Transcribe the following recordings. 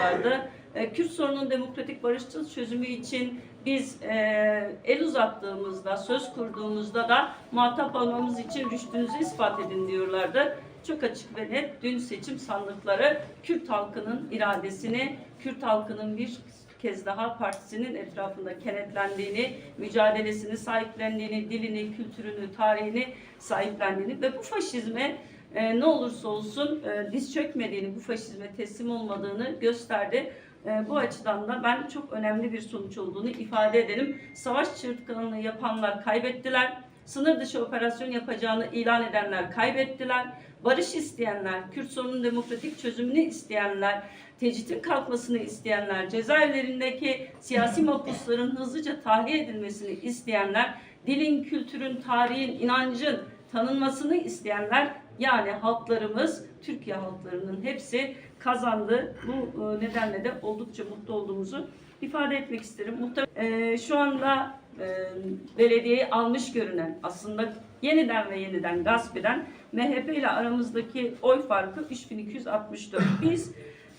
diyorlardı. E, Kürt sorunun demokratik barışçıl çözümü için biz e, el uzattığımızda, söz kurduğumuzda da muhatap almamız için rüştünüzü ispat edin diyorlardı. Çok açık ve net dün seçim sandıkları Kürt halkının iradesini, Kürt halkının bir kez daha partisinin etrafında kenetlendiğini, mücadelesini sahiplendiğini, dilini, kültürünü, tarihini sahiplendiğini ve bu faşizme e, ne olursa olsun e, diz çökmediğini, bu faşizme teslim olmadığını gösterdi. E, bu açıdan da ben çok önemli bir sonuç olduğunu ifade edelim. Savaş çığırtkanlığı yapanlar kaybettiler. Sınır dışı operasyon yapacağını ilan edenler kaybettiler. Barış isteyenler, Kürt sorunun demokratik çözümünü isteyenler, tecritin kalkmasını isteyenler, cezaevlerindeki siyasi mahpusların hızlıca tahliye edilmesini isteyenler, dilin, kültürün, tarihin, inancın tanınmasını isteyenler yani halklarımız, Türkiye halklarının hepsi kazandı. Bu e, nedenle de oldukça mutlu olduğumuzu ifade etmek isterim. Muhtemelen şu anda e, belediyeyi almış görünen aslında yeniden ve yeniden gasp eden MHP ile aramızdaki oy farkı 3264. Biz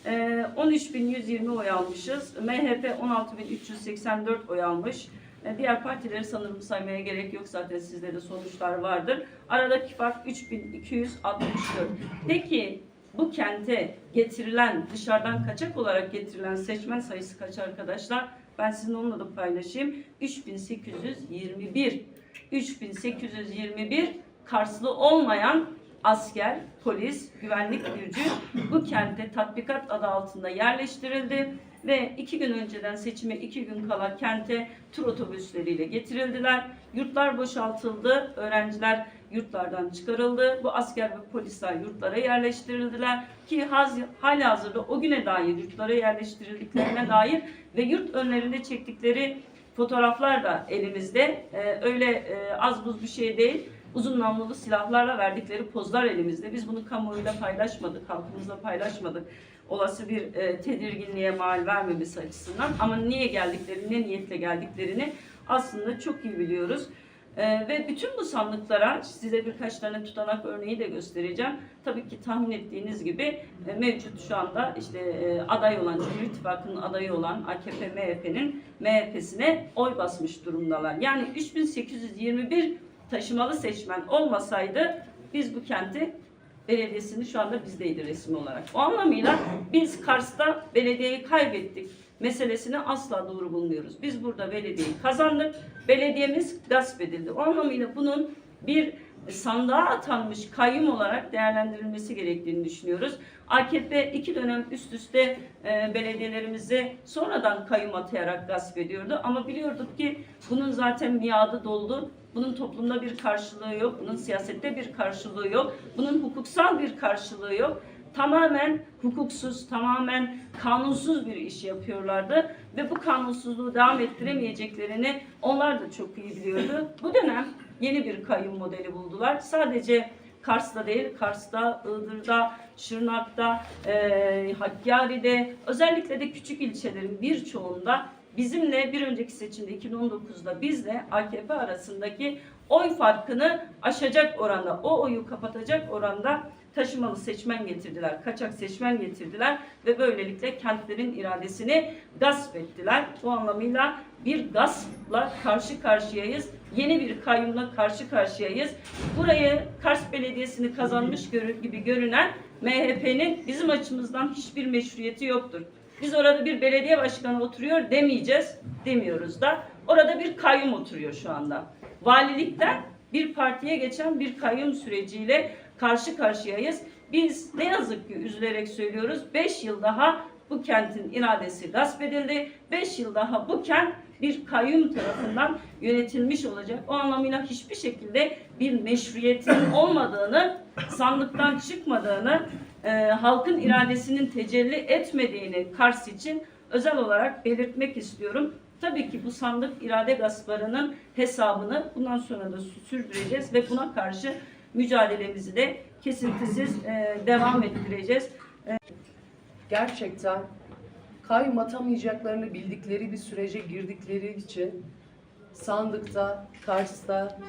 e, 13.120 oy almışız. MHP 16.384 oy almış. E, Diğer partileri sanırım saymaya gerek yok zaten sizde de sonuçlar vardır. Aradaki fark 3264. Peki bu kente getirilen, dışarıdan kaçak olarak getirilen seçmen sayısı kaç arkadaşlar? Ben sizinle onunla da paylaşayım. 3821. 3821 Karslı olmayan asker, polis, güvenlik gücü bu kente tatbikat adı altında yerleştirildi ve iki gün önceden seçime iki gün kala kente tur otobüsleriyle getirildiler. Yurtlar boşaltıldı, öğrenciler yurtlardan çıkarıldı. Bu asker ve polisler yurtlara yerleştirildiler ki haz, halihazırda o güne dair yurtlara yerleştirildiklerine dair ve yurt önlerinde çektikleri fotoğraflar da elimizde. Ee, öyle e, az buz bir şey değil. Uzun namlulu silahlarla verdikleri pozlar elimizde. Biz bunu kamuoyuyla paylaşmadık, halkımızla paylaşmadık. Olası bir e, tedirginliğe mal vermemesi açısından. Ama niye geldiklerini, ne niyetle geldiklerini aslında çok iyi biliyoruz. Ee, ve bütün bu sandıklara size birkaç tane tutanak örneği de göstereceğim. Tabii ki tahmin ettiğiniz gibi e, mevcut şu anda işte e, aday olan Cumhur İttifakı'nın adayı olan AKP MHP'nin MHP'sine oy basmış durumdalar. Yani 3821 taşımalı seçmen olmasaydı biz bu kenti belediyesini şu anda bizdeydi resmi olarak. O anlamıyla biz Kars'ta belediyeyi kaybettik meselesini asla doğru bulmuyoruz. Biz burada belediyeyi kazandık. Belediyemiz gasp edildi. O anlamıyla bunun bir sandığa atanmış kayyum olarak değerlendirilmesi gerektiğini düşünüyoruz. AKP iki dönem üst üste e, belediyelerimizi sonradan kayyum atayarak gasp ediyordu. Ama biliyorduk ki bunun zaten miadı doldu. Bunun toplumda bir karşılığı yok. Bunun siyasette bir karşılığı yok. Bunun hukuksal bir karşılığı yok tamamen hukuksuz, tamamen kanunsuz bir iş yapıyorlardı ve bu kanunsuzluğu devam ettiremeyeceklerini onlar da çok iyi biliyordu. Bu dönem yeni bir kayyum modeli buldular. Sadece Kars'ta değil, Kars'ta, Iğdır'da, Şırnak'ta, e, Hakkari'de, özellikle de küçük ilçelerin birçoğunda bizimle bir önceki seçimde 2019'da bizle AKP arasındaki oy farkını aşacak oranda, o oyu kapatacak oranda taşımalı seçmen getirdiler, kaçak seçmen getirdiler ve böylelikle kentlerin iradesini gasp ettiler. Bu anlamıyla bir gaspla karşı karşıyayız. Yeni bir kayyumla karşı karşıyayız. Burayı Kars Belediyesi'ni kazanmış gibi görünen MHP'nin bizim açımızdan hiçbir meşruiyeti yoktur. Biz orada bir belediye başkanı oturuyor demeyeceğiz, demiyoruz da. Orada bir kayyum oturuyor şu anda. Valilikten bir partiye geçen bir kayyum süreciyle karşı karşıyayız. Biz ne yazık ki üzülerek söylüyoruz 5 yıl daha bu kentin iradesi gasp edildi. 5 yıl daha bu kent bir kayyum tarafından yönetilmiş olacak. O anlamıyla hiçbir şekilde bir meşruiyetin olmadığını, sandıktan çıkmadığını, e, halkın iradesinin tecelli etmediğini Kars için özel olarak belirtmek istiyorum. Tabii ki bu sandık irade gasplarının hesabını bundan sonra da sürdüreceğiz ve buna karşı mücadelemizi de kesintisiz e, devam ettireceğiz. gerçekten kayyum atamayacaklarını bildikleri bir sürece girdikleri için sandıkta, Kars'ta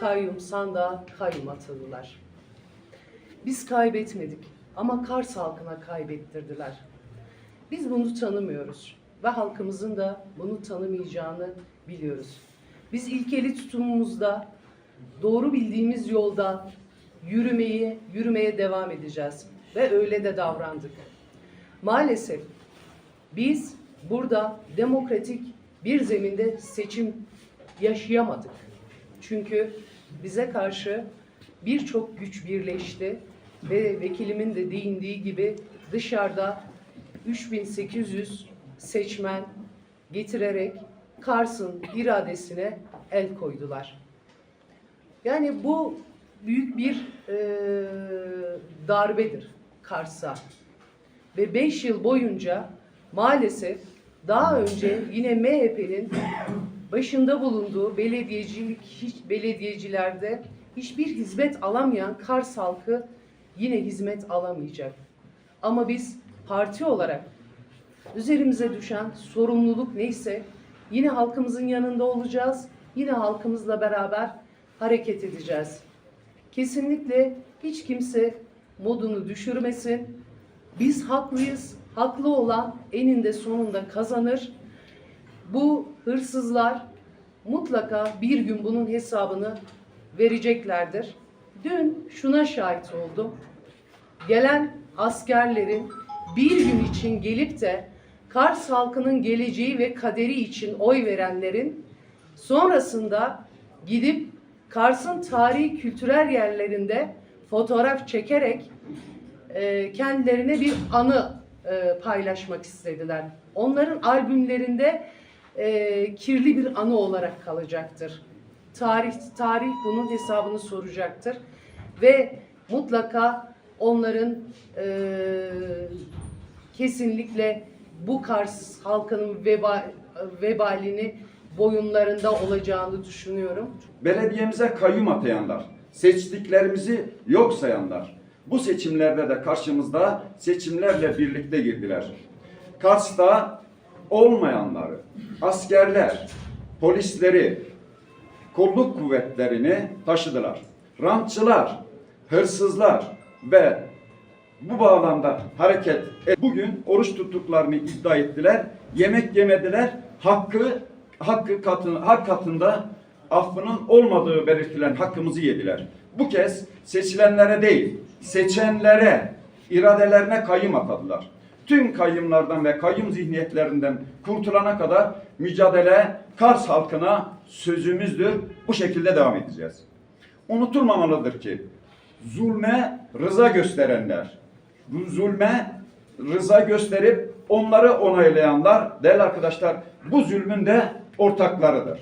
kayyum, sandığa kayyum atadılar. Biz kaybetmedik ama Kars halkına kaybettirdiler. Biz bunu tanımıyoruz ve halkımızın da bunu tanımayacağını biliyoruz. Biz ilkeli tutumumuzda doğru bildiğimiz yolda yürümeyi, yürümeye devam edeceğiz ve öyle de davrandık. Maalesef biz burada demokratik bir zeminde seçim yaşayamadık. Çünkü bize karşı birçok güç birleşti ve vekilimin de değindiği gibi dışarıda 3800 seçmen getirerek Kars'ın iradesine el koydular. Yani bu büyük bir eee, darbedir Kars'a. Ve 5 yıl boyunca maalesef daha önce yine MHP'nin başında bulunduğu belediyecilik hiç belediyecilerde hiçbir hizmet alamayan Kars halkı yine hizmet alamayacak. Ama biz parti olarak üzerimize düşen sorumluluk neyse yine halkımızın yanında olacağız. Yine halkımızla beraber hareket edeceğiz. Kesinlikle hiç kimse modunu düşürmesin. Biz haklıyız. Haklı olan eninde sonunda kazanır. Bu hırsızlar mutlaka bir gün bunun hesabını vereceklerdir. Dün şuna şahit oldum. Gelen askerlerin bir gün için gelip de Kars halkının geleceği ve kaderi için oy verenlerin sonrasında gidip Kars'ın tarihi kültürel yerlerinde fotoğraf çekerek e, kendilerine bir anı e, paylaşmak istediler. Onların albümlerinde e, kirli bir anı olarak kalacaktır. Tarih tarih bunun hesabını soracaktır ve mutlaka onların e, kesinlikle bu Kars halkının veba, vebalini boyunlarında olacağını düşünüyorum. belediyemize kayyum atayanlar, seçtiklerimizi yok sayanlar, bu seçimlerde de karşımızda seçimlerle birlikte girdiler. Kars'ta olmayanları, askerler, polisleri, kolluk kuvvetlerini taşıdılar. Rantçılar, hırsızlar ve bu bağlamda hareket et- bugün oruç tuttuklarını iddia ettiler. Yemek yemediler. Hakkı hakkı katın, hak katında affının olmadığı belirtilen hakkımızı yediler. Bu kez seçilenlere değil, seçenlere, iradelerine kayyum atadılar. Tüm kayyumlardan ve kayyum zihniyetlerinden kurtulana kadar mücadele Kars halkına sözümüzdür. Bu şekilde devam edeceğiz. Unutulmamalıdır ki zulme rıza gösterenler, zulme rıza gösterip onları onaylayanlar değerli arkadaşlar bu zulmün de ortaklarıdır.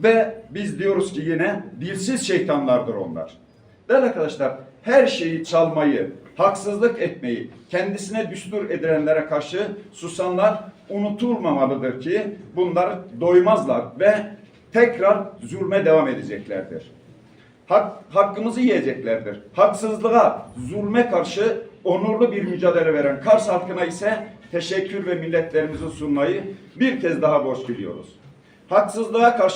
Ve biz diyoruz ki yine dilsiz şeytanlardır onlar. Değerli arkadaşlar her şeyi çalmayı, haksızlık etmeyi kendisine düstur edilenlere karşı susanlar unutulmamalıdır ki bunlar doymazlar ve tekrar zulme devam edeceklerdir. Hak, hakkımızı yiyeceklerdir. Haksızlığa, zulme karşı onurlu bir mücadele veren Kars halkına ise teşekkür ve milletlerimizi sunmayı bir kez daha borç biliyoruz. Haksızlığa karşı